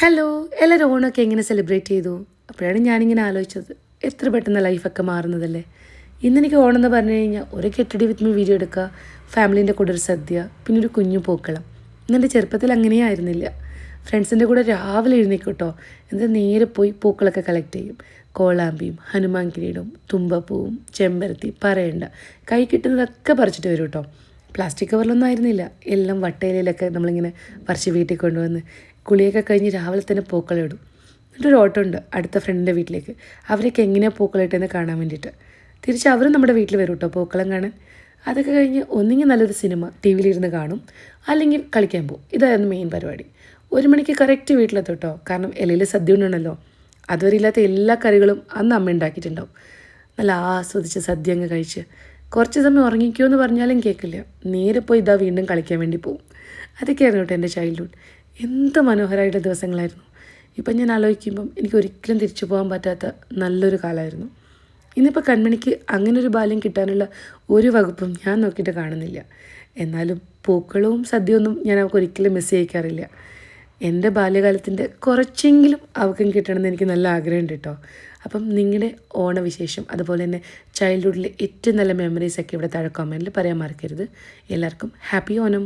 Hello എല്ലാവരും ഓണമൊക്കെ എങ്ങനെ സെലിബ്രേറ്റ് ചെയ്തു? അപ്പോഴാണ് ഞാനിങ്ങനെ ആലോചിച്ചത്. എത്ര പെട്ടെന്ന് ലൈഫൊക്കെ മാറുന്നതല്ലേ? ഇന്നെനിക്ക് ഓണം എന്ന് പറഞ്ഞു കഴിഞ്ഞാൽ ഒരു കെട്ടിടി വിത്ത് മീ വീഡിയോ എടുക്കുക ഫാമിലീന്റെ കൂടെ ഒരു സദ്യ പിന്നെ ഒരു കുഞ്ഞു പൂക്കളം. ഇന്നെന്റെ ചെറുപ്പത്തിൽ അങ്ങനെയായിരുന്നില്ല. ഫ്രണ്ട്സിന്റെ കൂടെ രാവിലെ എഴുന്നേക്കും എന്നിട്ട് നേരെ പോയി പൂക്കളൊക്കെ കളക്ട് ചെയ്യും. കോളാമ്പിയും ഹനുമാൻ കിരീടവും തുമ്പപ്പൂവും ചെമ്പരത്തി പറയണ്ട കൈ കിട്ടുന്നതൊക്കെ പറിച്ചിട്ട് വരും കേട്ടോ പ്ലാസ്റ്റിക് കവറിലൊന്നും ആയിരുന്നില്ല. എല്ലാം വട്ടയിലൊക്കെ നമ്മളിങ്ങനെ പറിച്ച് വീട്ടിൽ കൊണ്ടുവന്ന് കുളിയൊക്കെ കഴിഞ്ഞ് രാവിലെ തന്നെ പൂക്കളിടും. എന്നിട്ടൊരു ഓട്ടോ ഉണ്ട് അടുത്ത ഫ്രണ്ടിന്റെ വീട്ടിലേക്ക്. അവരൊക്കെ എങ്ങനെയാണ് പൂക്കളിട്ടെന്ന് കാണാൻ വേണ്ടിയിട്ട്. തിരിച്ച് അവരും നമ്മുടെ വീട്ടിൽ വരും കേട്ടോ പൂക്കളം കാണാൻ. അതൊക്കെ കഴിഞ്ഞ് ഒന്നെങ്കിൽ നല്ലൊരു സിനിമ ടി വിയിലിരുന്ന് കാണും. അല്ലെങ്കിൽ കളിക്കാൻ പോകും ഇതായിരുന്നു മെയിൻ പരിപാടി. ഒരു മണിക്ക് കറക്റ്റ് വീട്ടിലെത്തും കേട്ടോ. കാരണം ഇലയിൽ സദ്യ ഉണ്ടല്ലോ അതുവരെ ഇല്ലാത്ത എല്ലാ കറികളും അന്ന് അമ്മ ഉണ്ടാക്കിയിട്ടുണ്ടാവും. നല്ല ആസ്വദിച്ച് സദ്യ അങ്ങ് കഴിച്ച്. കുറച്ച് സമയം ഉറങ്ങിക്കോ എന്ന് പറഞ്ഞാലും കേൾക്കില്ല നേരെ പോയി ഇതാ വീണ്ടും കളിക്കാൻ വേണ്ടി പോകും അതൊക്കെയായിരുന്നു കേട്ടോ എന്റെ ചൈൽഡ്ഹുഡ് എന്ത് മനോഹരമായിട്ടുള്ള ദിവസങ്ങളായിരുന്നു. ഇപ്പം ഞാൻ ആലോചിക്കുമ്പം എനിക്ക് ഒരിക്കലും തിരിച്ചു പോകാൻ പറ്റാത്ത നല്ലൊരു കാലമായിരുന്നു. ഇന്നിപ്പോൾ കൺമണിക്ക് അങ്ങനൊരു ബാല്യം കിട്ടാനുള്ള ഒരു വകുപ്പും ഞാൻ നോക്കിയിട്ട് കാണുന്നില്ല. എന്നാലും പൂക്കളവും സദ്യയൊന്നും ഞാൻ അവൾക്ക് ഒരിക്കലും മിസ് ചെയ്യിക്കാറില്ല. എന്റെ ബാല്യകാലത്തിന്റെ കുറച്ചെങ്കിലും അവൾക്കും കിട്ടണമെന്ന് എനിക്ക് നല്ല ആഗ്രഹമുണ്ട് കേട്ടോ. അപ്പം നിങ്ങളുടെ ഓണവിശേഷം അതുപോലെ തന്നെ ചൈൽഡ്ഹുഡിലെ ഏറ്റവും നല്ല മെമ്മറീസൊക്കെ ഇവിടെ താഴെ കമന്റിൽ പറയാൻ മറക്കരുത്. എല്ലാവർക്കും ഹാപ്പി ഓണം.